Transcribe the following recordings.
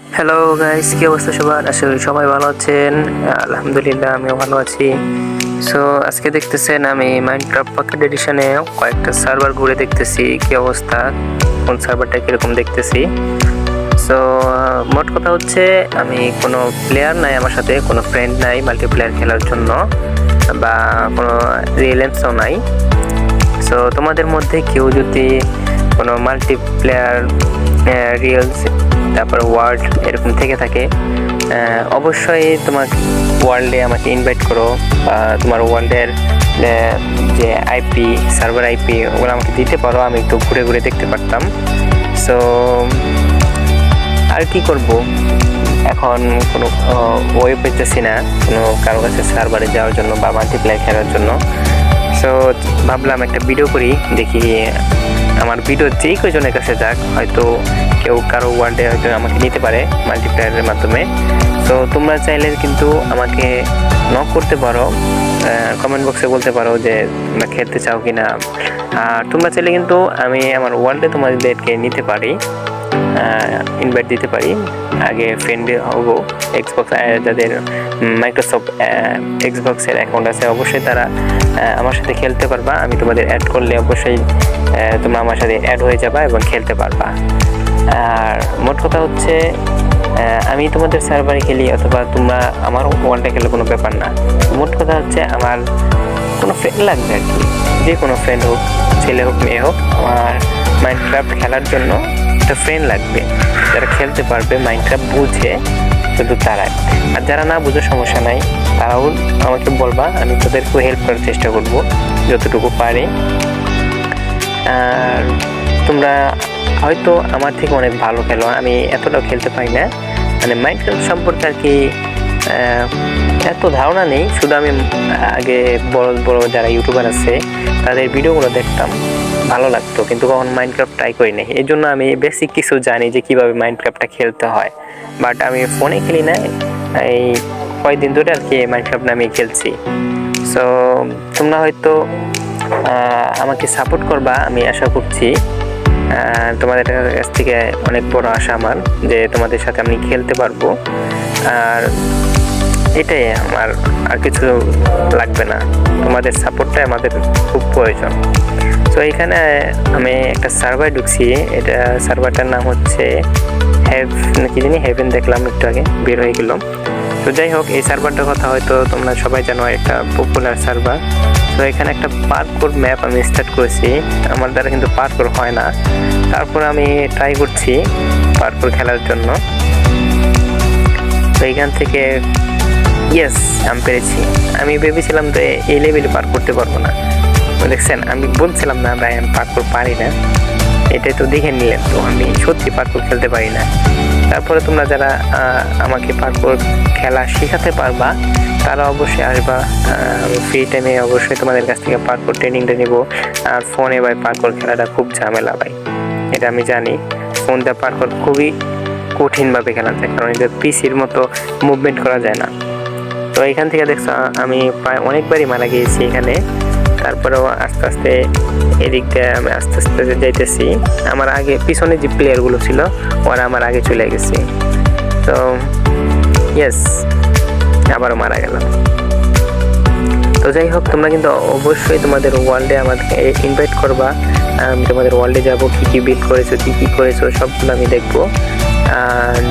Hello guys কি অবস্থা সবার? করি সবাই ভালো আছেন। আলহামদুলিল্লাহ, আমিও ভালো আছি। সো আজকে দেখতেছেন আমি মাইনক্রাফট পকেট এডিশনে কয়েকটা সার্ভার ঘুরে দেখতেছি। কি অবস্থা? কোন সার্ভারটা কীরকম দেখতেছি? সো মোট কথা হচ্ছে, আমি কোনো প্লেয়ার নাই আমার সাথে, কোনো ফ্রেন্ড নাই মাল্টিপ্লেয়ার খেলার জন্য, বা কোনো রিয়েলেন্সও নাই। সো তোমাদের মধ্যে কেউ যদি কোনো মাল্টিপ্লেয়ার রিলস তারপর ওয়ার্ল্ড এরকম থেকে থাকে। অবশ্যই তোমার ওয়ার্ল্ডে আমাকে ইনভাইট করো, বা তোমার ওয়ার্ল্ডের যে আইপি সার্ভার আইপি ওগুলো আমাকে দিতে পারো, আমি একটু ঘুরে ঘুরে দেখতে পারতাম। সো আর কি করব? এখন কোনো ওয়ে পেতেছি না, কোনো কারও কাছে সার্ভারে যাওয়ার জন্য বা মাল্টিপ্লেয়ার খেলার জন্য। সো ভাবলাম একটা ভিডিও করি, দেখি আমার ভিডিও যেই কজনের কাছে যাক, হয়তো কেউ কারও ওয়ার্ল্ডে হয়তো আমাকে নিতে পারে মাল্টিপ্লায়ারের মাধ্যমে। তো তোমরা চাইলে কিন্তু আমাকে নক করতে পারো কমেন্ট বক্সে বলতে পারো যে তোমরা খেলতে চাও কি না আর তোমরা চাইলে কিন্তু আমি আমার ওয়ার্ল্ডে তোমাদেরকে নিতে পারি। ইনভাইট দিতে পারি। আগে ফ্রেন্ড হব। এক্সবক্স যাদের মাইক্রোসফট এক্সবক্সের অ্যাকাউন্ট আছে, অবশ্যই তারা আমার সাথে খেলতে পারবা। আমি তোমাদের অ্যাড করলে অবশ্যই তোমরা আমার সাথে অ্যাড হয়ে যাবা এবং খেলতে পারবা। আর মোট কথা হচ্ছে আমি তোমাদের সার্ভারে খেলি, অথবা তোমরা আমার ওয়ার্ল্ডে খেলে, কোনো ব্যাপার না। মোট কথা হচ্ছে, আমার কোনো ফ্রেন্ড লাগবে আর কি। যে কোনো ফ্রেন্ড হোক, ছেলে হোক, মেয়ে হোক, আমার মাইনক্রাফট খেলার জন্য একটা ফ্রেন্ড লাগবে। যারা খেলতে পারবে মাইন্ডটা বুঝে শুধু তারাই। আর যারা না বুঝে, সমস্যা নাই। তারাও আমাকে বলবা, আমি তাদেরকেও হেল্প করার চেষ্টা করব, যতটুকু পারি। আর তোমরা হয়তো আমার থেকে অনেক ভালো খেলো, আমি এতটাও খেলতে পারি না। মানে মাইনক্রাফট সম্পর্কে আর কি এত ধারণা নেই। শুধু আমি আগে বড় বড় যারা ইউটিউবার আছে, তাদের ভিডিওগুলো দেখতাম। ভালো লাগতো, কিন্তু কখন মাইনক্রাফট ট্রাই করি নাই। এই জন্য আমি বেসিক কিছু জানি যে কীভাবে মাইনক্রাফটটা খেলতে হয়। বাট আমি ফোনে খেলি না এই কয়েকদিন ধরে আর কি মাইনক্রাফট আমি খেলছি। সো তোমরা হয়তো আমাকে সাপোর্ট করবা, আমি আশা করছি। তোমাদের কাছ থেকে অনেক বড় আশা আমার, যে তোমাদের সাথে আমি খেলতে পারব। আর এটাই আমার আর কিছু লাগবে না। তোমাদের সাপোর্টটাই আমাদের খুব প্রয়োজন। তো এখানে আমি একটা সার্ভার ঢুকছি। এটা সার্ভারটার নাম হচ্ছে হ্যাভ কি জানি? হেভেন দেখলাম একটু আগে, বের হয়ে গেল তো যাই হোক, এই সার্ভারটার কথা হয়তো তোমরা সবাই জানো, একটা পপুলার সার্ভার তো এখানে একটা পার্কোর ম্যাপ আমি স্টার্ট করেছি। আমার দ্বারা কিন্তু পার্কোর হয় না। তারপর আমি ট্রাই করছি পার্কোর খেলার জন্য। তো এইখান থেকে ইয়েস আমি পেরেছি। আমি ভেবেছিলাম যে এই লেভেলে পার করতে পারব না। দেখছেন, আমি বলছিলাম না ভাই আমি পার্কুর পারি না। এটাই তো দেখে নিলেন। তো আমি সত্যি পার্কুর খেলতে পারি না। তারপরে তোমরা যারা আমাকে পার্কুর খেলা শেখাতে পারবা, তারা অবশ্যই আসবা। ফ্রি টাইমে অবশ্যই তোমাদের কাছ থেকে পার্কুর ট্রেনিংটা নেব। আর ফোনে ভাই পার্কুর খেলাটা খুব ঝামেলা ভাই। এটা আমি জানি। ফোন দিয়ে পার্কুর খুবই কঠিনভাবে খেলা যায়। কারণ এটা পিসির মতো মুভমেন্ট করা যায় না। তো এখান থেকে দেখছ, আমি প্রায় অনেকবারই মারা গিয়েছি এখানে। তারপরেও আস্তে আস্তে এদিক দিয়ে আমি আস্তে আস্তে যাইতেছি। আমার আগে পিছনে যে প্লেয়ারগুলো ছিল, ওরা আমার আগে চলে গেছে। তো ইয়েস আবারও মারা গেলাম। তো যাই হোক, তোমরা কিন্তু অবশ্যই তোমাদের ওয়ার্ল্ডে আমাকে ইনভাইট করবা। আমি তোমাদের ওয়ার্ল্ডে যাব, কী কী বিট করেছ, কী কী করেছ, সবগুলো আমি দেখব। আর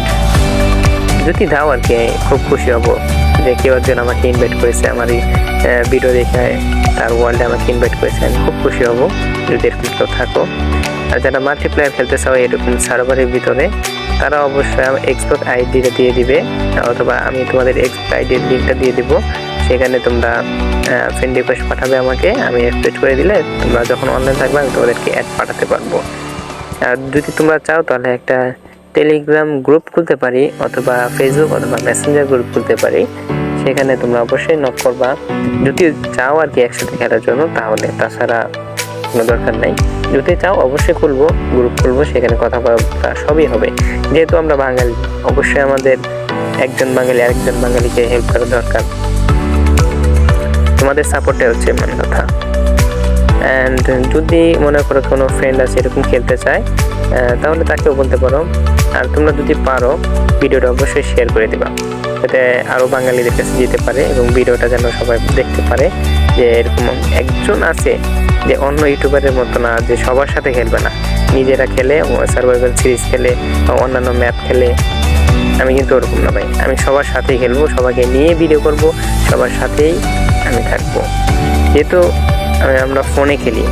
যদি দাও আর কি খুব খুশি হব। যে কেউ একজন আমাকে ইনভাইট করেছে আমার এই ভিডিও দেখে তার ওয়ার্ল্ডে আমাকে ইনভাইট করেছে, আমি খুব খুশি হব। যদি এরকম কেউ থাকো। আর যারা মাল্টিপ্লেয়ার খেলতে চাও, এরকম সার্ভারের ভিতরে, তারা অবশ্যই এক্সপোর্ট আইডিটা দিয়ে দিবে, অথবা আমি তোমাদের এক্সপোর্ট আইডির লিঙ্কটা দিয়ে দিব। সেখানে তোমরা ফ্রেন্ড রিকোয়েস্ট পাঠাবে আমাকে, আমি অ্যাকসেপ্ট করে দিলে তোমরা যখন অনলাইন থাকবে, আমি তোমাদেরকে অ্যাড পাঠাতে পারব। আর যদি তোমরা চাও, তাহলে একটা টেলিগ্রাম গ্রুপ খুলতে পারি অথবা ফেসবুক অথবা মেসেঞ্জার গ্রুপ খুলতে পারি। সেখানে তোমরা অবশ্যই নক করবা। যদি চাও আর কি একসাথে খেলার জন্য, তাহলে তাছাড়া কোনো দরকার নাই। যদি চাও অবশ্যই খুলবো গ্রুপ খুলবো, সেখানে কথাবার্তা সবই হবে। যেহেতু আমরা বাঙালি, অবশ্যই আমাদের একজন বাঙালি আরেকজন বাঙালিকে হেল্প করা দরকার। তোমাদের সাপোর্টে হচ্ছে মেন কথা। অ্যান্ড যদি মনে করো কোনো ফ্রেন্ড আছে, এরকম খেলতে চায় তাহলে তাকেও বলতে পারো। আর তোমরা যদি পারো, ভিডিওটা অবশ্যই শেয়ার করে দিবা। যাতে আরও বাঙালিদের কাছে যেতে পারে এবং ভিডিওটা যেন সবাই দেখতে পারে যে এরকম একজন আছে যে অন্য ইউটিউবারের মতো না, যে সবার সাথে খেলবে না। নিজেরা খেলে সার্ভাইভাল সিরিজ খেলে, বা অন্যান্য ম্যাপ খেলে। আমি কিন্তু ওরকম না ভাই। আমি সবার সাথেই খেলব, সবাইকে নিয়ে ভিডিও করব, সবার সাথেই আমি থাকব। যেহেতু আমরা ফোনে খেলি।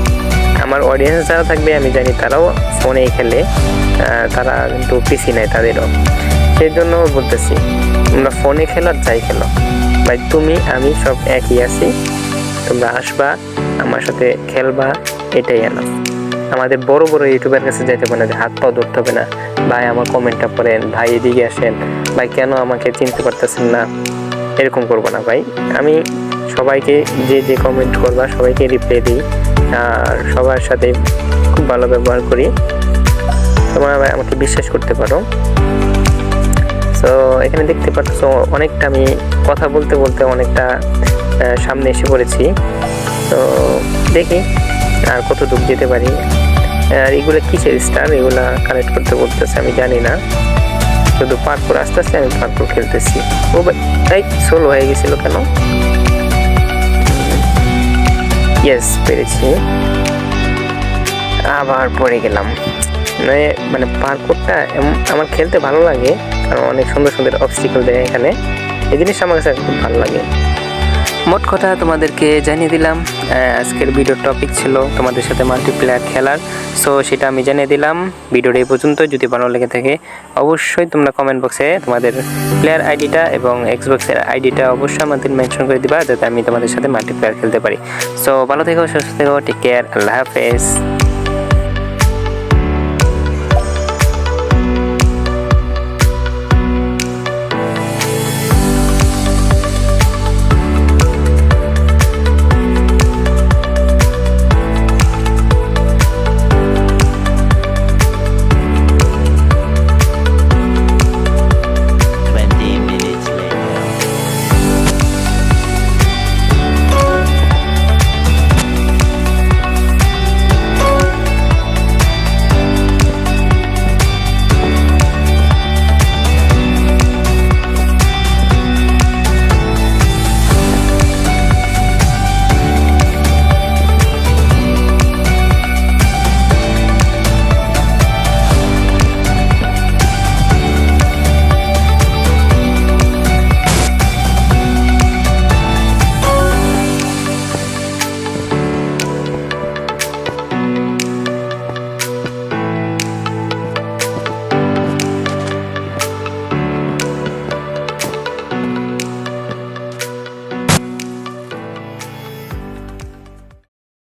আমার অডিয়েন্স যারা থাকবে, আমি জানি তারাও ফোনে খেলে তারা কিন্তু পিসি নেয় তাদেরও। সেই জন্য বলতেছি, তোমরা ফোনে খেলো আর যাই খেলো। ভাই, তুমি, আমি সব একই আছি। তোমরা আসবা, আমার সাথে খেলবা, এটাই এনা আমাদের বড় বড় ইউটিউবের কাছে যেতে হবে না, যে হাত পাও ধরতে হবে না। ভাই, আমার কমেন্টটা পড়েন, ভাই, এদিকে আসেন। ভাই, কেন আমাকে চিনতে পারতেছেন না? এরকম করব না, ভাই। আমি সবাইকে যে যে কমেন্ট করবা, সবাইকে রিপ্লাই দিই। আর সবার সাথে খুব ভালো ব্যবহার করি। তোমরা আমাকে বিশ্বাস করতে পারো। সো এখানে দেখতে পাচ্ছ, অনেকটা আমি কথা বলতে বলতে অনেকটা সামনে এসে পড়েছি। তো দেখি আর কত দূর যেতে পারি। আর এগুলো কিসের স্টার এগুলা কালেক্ট করতে বলতেছে আমি জানি না। শুধু পার্কুর আস্তে আস্তে আমি পার্কুর খেলতেছি। ও ভাই সোলো হয়ে গেছিল কেন? ইয়েস পেরেছি। আবার পড়ে গেলাম। মানে মানে পার্কটা আমার খেলতে ভালো লাগে, কারণ অনেক সুন্দর সুন্দর অবস্টিকল দেয় এখানে। এই জিনিসটা আমার কাছে খুব ভালো লাগে। মোট কথা তোমাদেরকে জানিয়ে দিলাম আজকের ভিডিওর টপিক ছিল তোমাদের সাথে মাল্টিপ্লেয়ার খেলার। সো সেটা আমি জানিয়ে দিলাম। ভিডিওটা এই পর্যন্ত। যদি ভালো লেগে থাকে, অবশ্যই তোমরা কমেন্ট বক্সে তোমাদের প্লেয়ার আইডিটা এবং এক্সবক্সের আইডিটা অবশ্যই আমাদের মেনশন করে দিবা, যাতে আমি তোমাদের সাথে মাল্টিপ্লেয়ার খেলতে পারি। সো ভালো থেকো, সুস্থ থেকো টেক কেয়ার আল্লাহ হাফেজ।